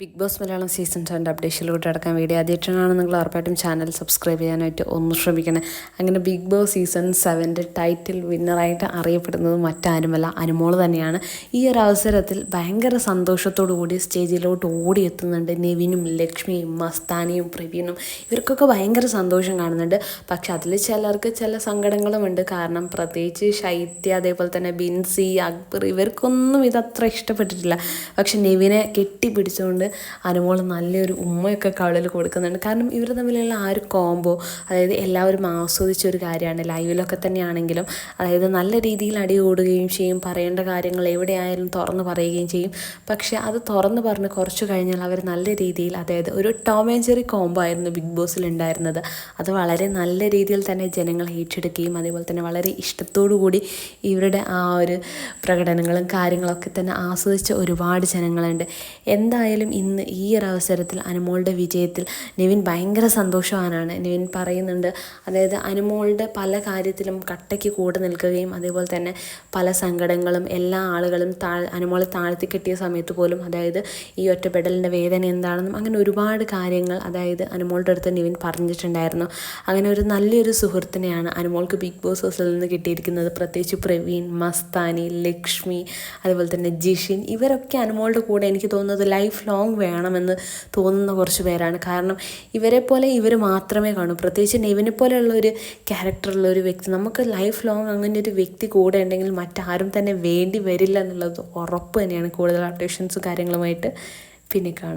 Big boss Malayalam season ടെന്റെ അപ്ഡേഷനിലൂടെ അടക്കാൻ വീഡിയോ ആദ്യമായിട്ടാണ് നിങ്ങൾ ഉറപ്പായിട്ടും ചാനൽ സബ്സ്ക്രൈബ് ചെയ്യാനായിട്ട് ഒന്ന് ശ്രമിക്കണം. അങ്ങനെ ബിഗ് ബോസ് സീസൺ സെവന്റെ ടൈറ്റിൽ വിന്നറായിട്ട് അറിയപ്പെടുന്നത് മറ്റാരുമല്ല അനുമോൾ തന്നെയാണ്. ഈ ഒരു അവസരത്തിൽ ഭയങ്കര സന്തോഷത്തോടു കൂടി സ്റ്റേജിലോട്ട് ഓടിയെത്തുന്നുണ്ട് നെവിനും ലക്ഷ്മിയും മസ്താനിയും പ്രവീണും. ഇവർക്കൊക്കെ ഭയങ്കര സന്തോഷം കാണുന്നുണ്ട്. പക്ഷെ അതിൽ ചിലർക്ക് ചില സങ്കടങ്ങളുമുണ്ട്. കാരണം പ്രത്യേകിച്ച് ശൈത്യ അതേപോലെ തന്നെ ബിൻസി അക്ബർ ഇവർക്കൊന്നും ഇതത്ര ഇഷ്ടപ്പെട്ടിട്ടില്ല. പക്ഷെ നെവിനെ കെട്ടിപ്പിടിച്ചുകൊണ്ട് അനുമോൾ നല്ലൊരു ഉമ്മയൊക്കെ കവളിൽ കൊടുക്കുന്നുണ്ട്. കാരണം ഇവർ തമ്മിലുള്ള ആ ഒരു കോംബോ അതായത് എല്ലാവരും ആസ്വദിച്ച ഒരു കാര്യമാണ്. ലൈവിലൊക്കെ തന്നെയാണെങ്കിലും അതായത് നല്ല രീതിയിൽ അടി കൂടുകയും ചെയ്യും പറയേണ്ട കാര്യങ്ങൾ എവിടെയായാലും തുറന്ന് പറയുകയും ചെയ്യും. പക്ഷേ അത് തുറന്ന് പറഞ്ഞ് കുറച്ച് കഴിഞ്ഞാൽ അവർ നല്ല രീതിയിൽ അതായത് ഒരു ടോമേഞ്ചറി കോംബോ ആയിരുന്നു ബിഗ് ബോസിൽ ഉണ്ടായിരുന്നത്. അത് വളരെ നല്ല രീതിയിൽ തന്നെ ജനങ്ങൾ ഏറ്റെടുക്കുകയും അതേപോലെ തന്നെ വളരെ ഇഷ്ടത്തോടു കൂടി ഇവരുടെ ആ ഒരു പ്രകടനങ്ങളും കാര്യങ്ങളൊക്കെ തന്നെ ആസ്വദിച്ച ഒരുപാട് ജനങ്ങളുണ്ട്. എന്തായാലും ഇന്ന് ഈ ഒരു അവസരത്തിൽ അനുമോളുടെ വിജയത്തിൽ നിവിൻ ഭയങ്കര സന്തോഷവാനാണ്. നിവിൻ പറയുന്നുണ്ട് അതായത് അനുമോളുടെ പല കാര്യത്തിലും കട്ടയ്ക്ക് കൂടെ നിൽക്കുകയും അതേപോലെ തന്നെ പല സങ്കടങ്ങളും എല്ലാ ആളുകളും താ അനുമോളെ താഴ്ത്തി കെട്ടിയ സമയത്ത് പോലും അതായത് ഈ ഒറ്റപ്പെടലിന്റെ വേദന എന്താണെന്നും അങ്ങനെ ഒരുപാട് കാര്യങ്ങൾ അതായത് അനുമോളുടെ അടുത്ത് നിവിൻ പറഞ്ഞിട്ടുണ്ടായിരുന്നു. അങ്ങനെ ഒരു നല്ലൊരു സുഹൃത്തിനെയാണ് അനുമോൾക്ക് ബിഗ് ബോസ് ഹൗസിൽ നിന്ന് കിട്ടിയിരിക്കുന്നത്. പ്രത്യേകിച്ച് പ്രവീൺ മസ്താനി ലക്ഷ്മി അതുപോലെ തന്നെ ജിഷിൻ ഇവരൊക്കെ അനുമോളുടെ കൂടെ എനിക്ക് തോന്നുന്നത് ലൈഫ് ലോങ് വേണമെന്ന് തോന്നുന്ന കുറച്ച് പേരാണ്. കാരണം ഇവരെ പോലെ ഇവർ മാത്രമേ കാണൂ. പ്രത്യേകിച്ച് നെവിനെ പോലെയുള്ള ഒരു ക്യാരക്ടറുള്ള ഒരു വ്യക്തി നമുക്ക് ലൈഫ് ലോങ് അങ്ങനെ ഒരു വ്യക്തി കൂടെ ഉണ്ടെങ്കിൽ മറ്റാരും തന്നെ വേണ്ടി വരില്ല എന്നുള്ളത് ഉറപ്പ് തന്നെയാണ് കൂടുതൽ അപ്ഡേഷൻസും കാര്യങ്ങളുമായിട്ട് പിന്നെ കാണും